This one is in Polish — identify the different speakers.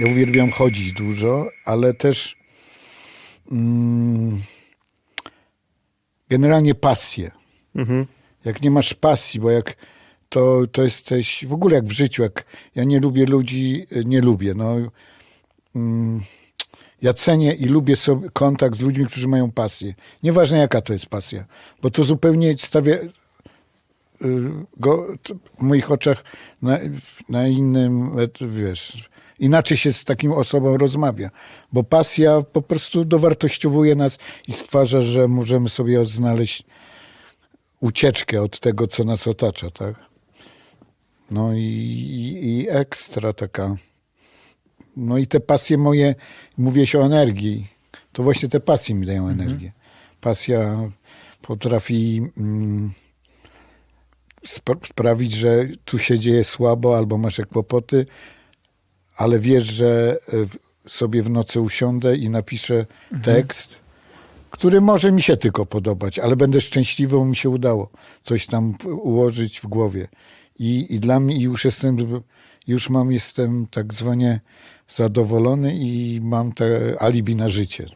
Speaker 1: ja uwielbiam chodzić dużo, ale też mm, generalnie pasję. Jak nie masz pasji, bo jak to, to jesteś w ogóle jak w życiu, jak ja nie lubię ludzi, y, nie lubię. No, mm, ja cenię i lubię sobie kontakt z ludźmi, którzy mają pasję. Nieważne jaka to jest pasja, bo to zupełnie stawia go t- w moich oczach na, na innym, et- wiesz, inaczej się z taką osobą rozmawia, bo pasja po prostu dowartościowuje nas i stwarza, że możemy sobie znaleźć ucieczkę od tego, co nas otacza, tak? No i, i, i ekstra taka. No i te pasje moje, mówię się o energii, to właśnie te pasje mi dają energię. Pasja potrafi mm, spra- sprawić, że tu się dzieje słabo albo masz jak kłopoty, ale wiesz, że e, sobie w nocy usiądę i napiszę tekst, który może mi się tylko podobać, ale będę szczęśliwy, bo mi się udało coś tam ułożyć w głowie. I, i dla mnie już jestem, już mam, jestem tak zwanie zadowolony i mam te alibi na życie.